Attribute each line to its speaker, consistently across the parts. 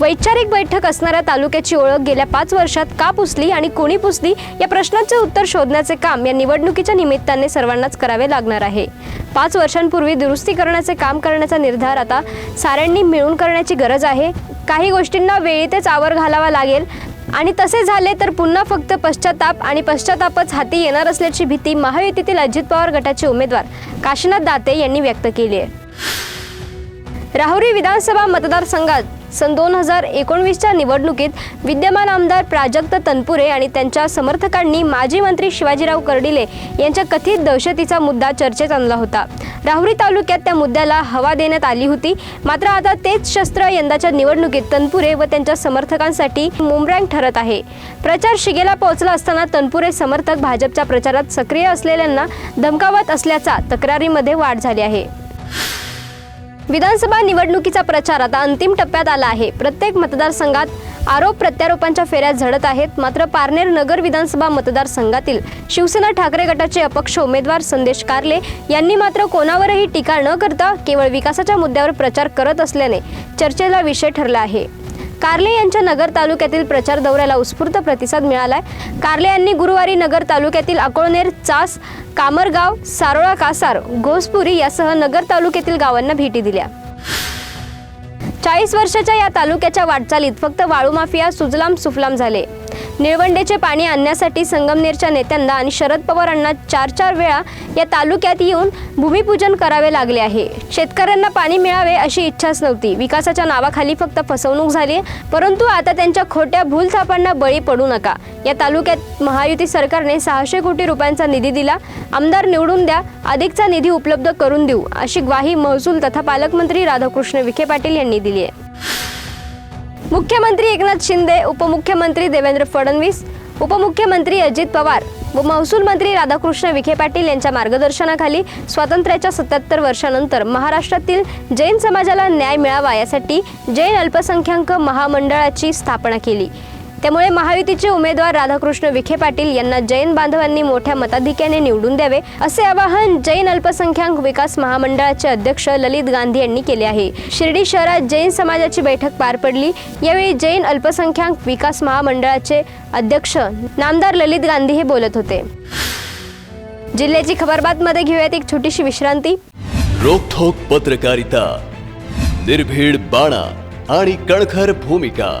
Speaker 1: वैचारिक बैठक असणाऱ्या तालुक्याची ओळख गेल्या पाच वर्षात का पुसली आणि कोणी पुसली या प्रश्नाचे उत्तर शोधण्याचे काम या निवडणुकीच्या निमित्ताने सर्वांनाच करावे लागणार आहे. पाच वर्षांपूर्वी दुरुस्ती करण्याचे काम करण्याचा निर्धार आता साऱ्यांनी मिळून करण्याची गरज आहे. काही गोष्टींना वेळेतच आवर घालावा लागेल आणि तसे झाले तर पुन्हा फक्त पश्चाताप आणि पश्चातापच हाती येणार असल्याची भीती महायुतीतील अजित पवार गटाचे उमेदवार काशीनाथ दाते यांनी व्यक्त केली आहे. राहुरी विधानसभा मतदारसंघात सन दोन हजार एकोणवीसच्या निवडणुकीत विद्यमान आमदार प्राजक्त तनपुरे आणि त्यांच्या समर्थकांनी माजी मंत्री शिवाजीराव कर्डिले यांच्या कथित दहशतीचा मुद्दा चर्चेत आणला होता. राहुरी तालुक्यात त्या मुद्द्याला हवा देण्यात आली होती. मात्र आता तेच शस्त्र यंदाच्या निवडणुकीत तनपुरे व त्यांच्या समर्थकांसाठी मुमरँग ठरत आहे. प्रचार शिगेला पोहोचला असताना तनपुरे समर्थक भाजपच्या प्रचारात सक्रिय असलेल्यांना धमकावत असल्याचा तक्रारीमध्ये वाढ झाली आहे. विधानसभा निवडणुकीचा प्रचार आता अंतिम टप्प्यात आला आहे. प्रत्येक मतदारसंघात आरोप प्रत्यारोपांच्या फेऱ्या झडत आहेत. मात्र पारनेर नगर विधानसभा मतदारसंघातील शिवसेना ठाकरे गटाचे अपक्ष उमेदवार संदेश कारले यांनी मात्र कोणावरही टीका न करता केवळ विकासाच्या मुद्द्यावर प्रचार करत असल्याने चर्चेला विषय ठरला आहे. कार्ले यांच्या नगर तालुक्यातील प्रचार दौऱ्याला उत्स्फूर्त प्रतिसाद मिळालाय. कार्ले यांनी गुरुवारी नगर तालुक्यातील अकोळनेर चास कामरगाव सारोळा कासार घोसपुरी यासह नगर तालुक्यातील गावांना भेटी दिल्या. चाळीस वर्षाच्या या तालुक्याच्या वाटचालीत फक्त वाळू माफिया सुजलाम सुफलाम झाले. निळवंडेचे पाणी आणण्यासाठी संगमनेरच्या नेत्यांना आणि शरद पवारांना चार चार वेळा या तालुक्यात येऊन भूमिपूजन करावे लागले आहे. शेतकऱ्यांना पाणी मिळावे अशी इच्छाच नव्हती. विकासाच्या नावाखाली फक्त फसवणूक झाली परंतु आता त्यांच्या खोट्या भूलथापांना बळी पडू नका. या तालुक्यात महायुती सरकारने सहाशे कोटी रुपयांचा निधी दिला. आमदार निवडून द्या. अधिकचा निधी उपलब्ध करून देऊ अशी ग्वाही महसूल तथा पालकमंत्री राधाकृष्ण विखे पाटील यांनी दिली आहे. मुख्यमंत्री एकनाथ शिंदे उपमुख्यमंत्री देवेंद्र फडणवीस उपमुख्यमंत्री अजित पवार व महसूल मंत्री राधाकृष्ण विखे पाटील यांच्या मार्गदर्शनाखाली स्वातंत्र्याच्या सत्याहत्तर वर्षानंतर महाराष्ट्रातील जैन समाजाला न्याय मिळावा यासाठी जैन अल्पसंख्याक महामंडळाची स्थापना केली. त्यामुळे महायुतीचे उमेदवार राधाकृष्ण विखे पाटील यांना जैन बांधवांनी मोठ्या मताधिक्याने निवडून द्यावे असे आवाहन जैन अल्पसंख्याक विकास महामंडळाचे अध्यक्ष ललित गांधी यांनी केले आहे. शिर्डी शहरात जैन समाजाची बैठक पार पडली. यावेळी जैन अल्पसंख्याक विकास महामंडळाचे अध्यक्ष नामदार ललित गांधी हे बोलत होते. जिल्ह्याची खबरबातमध्ये घेऊयात एक छोटीशी विश्रांती.
Speaker 2: रोखोक पत्रकारिता निर्भीड बाणा आणि कणखर भूमिका.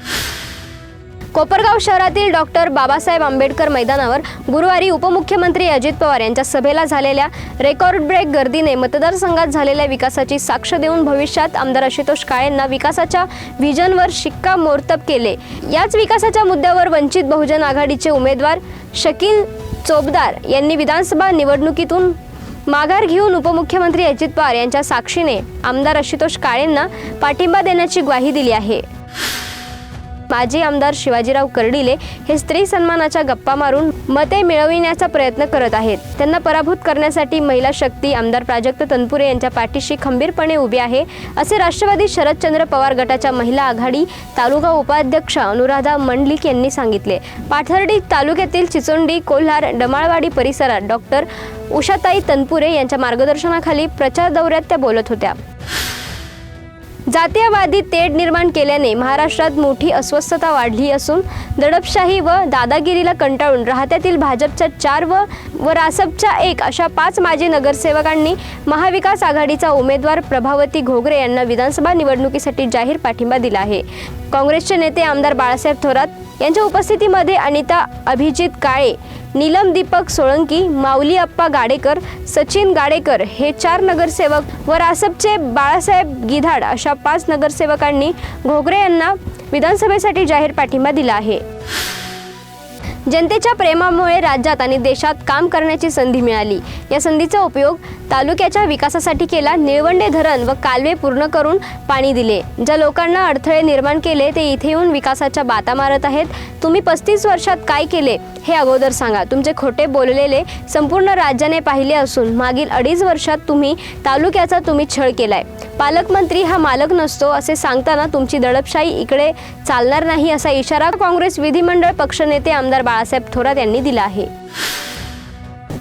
Speaker 1: कोपरगाव शहरातील डॉक्टर बाबासाहेब आंबेडकर मैदानावर गुरुवारी उपमुख्यमंत्री अजित पवार यांच्या सभेला झालेल्या रेकॉर्ड ब्रेक गर्दीने मतदारसंघात झालेल्या विकासाची साक्ष देऊन भविष्यात आमदार आशुतोष काळेंना विकासाच्या व्हिजनवर शिक्कामोर्तब केले. याच विकासाच्या मुद्द्यावर वंचित बहुजन आघाडीचे उमेदवार शकील चोबदार यांनी विधानसभा निवडणुकीतून माघार घेऊन उपमुख्यमंत्री अजित पवार यांच्या साक्षीने आमदार आशुतोष काळेंना पाठिंबा देण्याची ग्वाही दिली आहे. माजी आमदार शिवाजीराव कर्डिले हे स्त्री सन्मानाच्या गप्पा मारून मते मिळविण्याचा प्रयत्न करत आहेत. त्यांना पराभूत करण्यासाठी महिला शक्ती आमदार प्राजक्त तनपुरे यांच्या पाठीशी खंबीरपणे उभी आहे असे राष्ट्रवादी शरदचंद्र पवार गटाच्या महिला आघाडी तालुका उपाध्यक्ष अनुराधा मंडलिक यांनी सांगितले. पाथर्डी तालुक्यातील चिचोंडी कोल्हार डमाळवाडी परिसरात डॉक्टर उषाताई तनपुरे यांच्या मार्गदर्शनाखाली प्रचार दौऱ्यात त्या बोलत होत्या. जातीयवादी तेढ निर्माण केल्याने महाराष्ट्रात मोठी अस्वस्थता वाढली असून दडपशाही व दादागिरीला कंटाळून राहत्यातील भाजपच्या चार व व रासपच्या एक अशा पाच माजी नगरसेवकांनी महाविकास आघाडीचा उमेदवार प्रभावती घोगरे यांना विधानसभा निवडणुकीसाठी जाहीर पाठिंबा दिला आहे. काँग्रेसचे नेते आमदार बाळासाहेब थोरात यांच्या उपस्थितीमध्ये अनिता अभिजित काळे नीलम दीपक सोळंकी माऊली अप्पा गाडेकर सचिन गाडेकर हे चार नगरसेवक व रासपचे बाळासाहेब गिधाड अशा पाच नगरसेवकांनी घोगरे यांना विधानसभेसाठी जाहीर पाठिंबा दिला आहे. जनतेच्या प्रेमामुळे राज्यात आणि देशात काम करण्याची संधी मिळाली. या संधीचा उपयोग तालुक्याच्या विकासासाठी केला. निळवंडे धरण व कालवे पूर्ण करून पाणी दिले. ज्या लोकांना अडथळे निर्माण केले ते इथे येऊन विकासाच्या बाता मारत आहेत. तुम्ही पस्तीस वर्षात काय केले हे अगोदर सांगा. तुमचे खोटे बोललेले संपूर्ण राज्याने पाहिले असून मागील अडीच वर्षात तुम्ही तालुक्याचा तुम्ही छळ केलाय. पालकमंत्री हा मालक नसतो असे सांगताना तुमची दडपशाही इकडे चालणार नाही असा इशारा काँग्रेस विधिमंडळ पक्षनेते आमदार बाळासाहेब थोरात यांनी दिला आहे.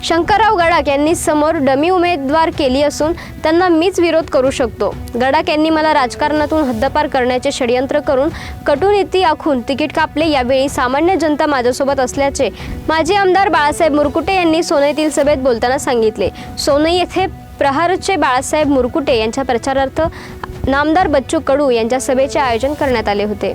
Speaker 1: शंकरराव गडाख यांनी समोर डमी उमेदवार केली असून त्यांना मीच विरोध करू शकतो. गडाख यांनी मला राजकारणातून हद्दपार करण्याचे षडयंत्र करून कटुनीती आखून तिकीट कापले यावेळी सामान्य जनता माझ्यासोबत असल्याचे माजी आमदार बाळासाहेब मुरकुटे यांनी सोनईतील सभेत बोलताना सांगितले. सोनई येथे प्रहारचे बाळासाहेब मुरकुटे यांच्या प्रचारार्थ नामदार बच्चू कडू यांच्या सभेचे आयोजन करण्यात आले होते.